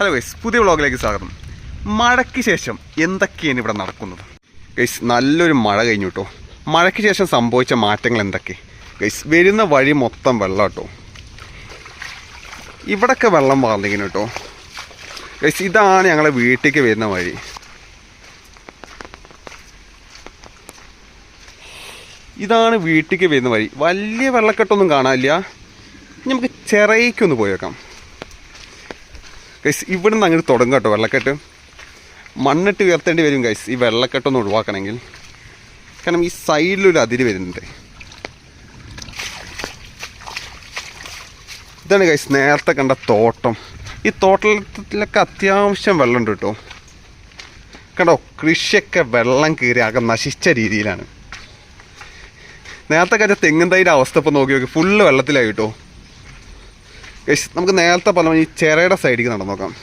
Hello guys പുതിയ വ്ളോഗിലേക്ക് സ്വാഗതം. മഴയ്ക്ക് ശേഷം എന്തൊക്കെയാണ് ഇവിടെ നടക്കുന്നത്? ഗൈസ് നല്ലൊരു മഴ കഴിഞ്ഞു കേട്ടോ മഴയ്ക്ക് ശേഷം സംഭവിച്ച മാറ്റങ്ങൾ എന്തൊക്കെ? ഗൈസ് വരുന്ന വഴി മൊത്തം വെള്ളം കേട്ടോ ഇവിടൊക്കെ വെള്ളം വാർന്നിങ്ങനെ കേട്ടോ ഗൈസ് ഇതാണ് ഞങ്ങളെ വീട്ടിലേക്ക് വരുന്ന വഴി. ഇതാണ് വീട്ടിലേക്ക് വരുന്ന വഴി. വലിയ വെള്ളക്കെട്ടൊന്നും കാണാനില്ല. നമുക്ക് ചെറൈക്കൊന്ന് പോയേക്കാം. ഗൈസ് ഇവിടെ നിന്ന് അങ്ങോട്ട് തുടങ്ങും കേട്ടോ വെള്ളക്കെട്ട്. മണ്ണിട്ട് ഉയർത്തേണ്ടി വരും ഗൈസ് ഈ വെള്ളക്കെട്ടൊന്ന് ഒഴിവാക്കണമെങ്കിൽ. കാരണം ഈ സൈഡിലൊരു അതിര് വരുന്നുണ്ട്. ഇതാണ് ഗൈസ് നേരത്തെ കണ്ട തോട്ടം. ഈ തോട്ടത്തിലൊക്കെ അത്യാവശ്യം വെള്ളമുണ്ട് കേട്ടോ. കണ്ടോ കൃഷിയൊക്കെ വെള്ളം കയറി ആകെ നശിച്ച രീതിയിലാണ്. നേരത്തെ കാര്യം തെങ്ങും തൈയുടെ അവസ്ഥ ഇപ്പോൾ നോക്കി നോക്കി. ഫുള്ള് വെള്ളത്തിലായി കേട്ടോ. നമുക്ക് നേരത്തെ പറഞ്ഞ ഈ ചിറയുടെ സൈഡിലേക്ക് നടന്നു നോക്കാം.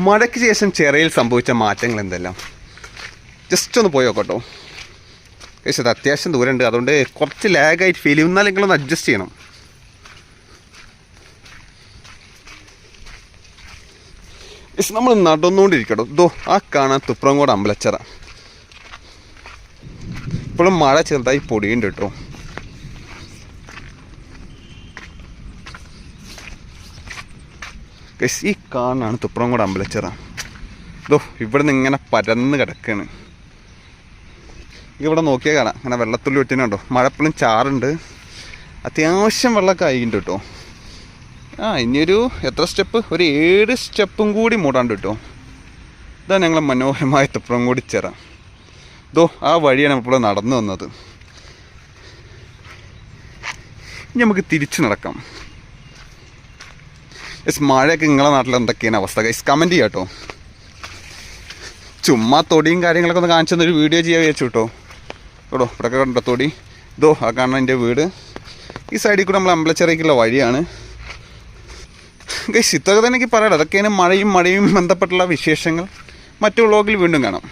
മഴയ്ക്ക് ശേഷം ചിറയിൽ സംഭവിച്ച മാറ്റങ്ങൾ എന്തെല്ലാം? ജസ്റ്റ് ഒന്ന് പോയി നോക്കട്ടോ. ഗൈസ് ഇത് അത്യാവശ്യം ദൂരമുണ്ട്. അതുകൊണ്ട് കുറച്ച് ലാഗായിട്ട് ഫീൽ ചെയ്യും. എന്നാലും നിങ്ങളൊന്ന് അഡ്ജസ്റ്റ് ചെയ്യണം. ഗൈസ് നമ്മൾ നടന്നുകൊണ്ടിരിക്കട്ടോ. ദോ ആ കാണാൻ തുപ്രംകോട് അമ്പലച്ചറ. ഇപ്പോഴും മഴ ചെറുതായി പൊടിയുണ്ട് കേട്ടോ. ഈ കാണാണ് തുപ്രംകോട് അമ്പലച്ചിറ. ഇതോ ഇവിടെ നിന്ന് ഇങ്ങനെ പരന്ന് കിടക്കാണ്. ഇവിടെ നോക്കിയാൽ കാണാം. അങ്ങനെ വെള്ളത്തുള്ളി ഒറ്റിനുണ്ടോ മഴപ്പളും ചാറുണ്ട്. അത്യാവശ്യം വെള്ളമൊക്കെ ആയിട്ടുണ്ട് കേട്ടോ. ആ ഇനിയൊരു എത്ര സ്റ്റെപ്പ്? ഒരു ഏഴ് സ്റ്റെപ്പും കൂടി മൂടാണ്ട് കേട്ടോ. ഇതാണ് ഞങ്ങൾ മനോഹരമായ തുപ്പുറം കൂടി ചിറ. ഇതോ ആ വഴിയാണ് ഇപ്പോൾ നടന്നു വന്നത്. ഇനി നമുക്ക് തിരിച്ചു നടക്കാം. യെസ് മഴയൊക്കെ നിങ്ങളെ നാട്ടിൽ എന്തൊക്കെയാണ് അവസ്ഥ? ഗൈസ് കമന്റ് ചെയ്യാം കേട്ടോ ചുമ്മാ തൊടിയും കാര്യങ്ങളൊക്കെ ഒന്ന് കാണിച്ചു തന്നൊരു വീഡിയോ ചെയ്യാൻ വിചാരിച്ചു കേട്ടോ കേട്ടോ ഇവിടെ കണ്ടോ തൊടി? ഇതോ ആ കാണുന്ന എന്റെ വീട്. ഈ സൈഡിൽ കൂടെ നമ്മൾ അമ്പലച്ചിറയ്ക്കുള്ള വഴിയാണ്. ഗൈസ് ഇതൊക്കെ തന്നെ എനിക്ക് പറയാം അതൊക്കെയാണ് മഴയും മഴയും ബന്ധപ്പെട്ടുള്ള വിശേഷങ്ങൾ. മറ്റു വ്ളോഗിൽ വീണ്ടും കാണാം.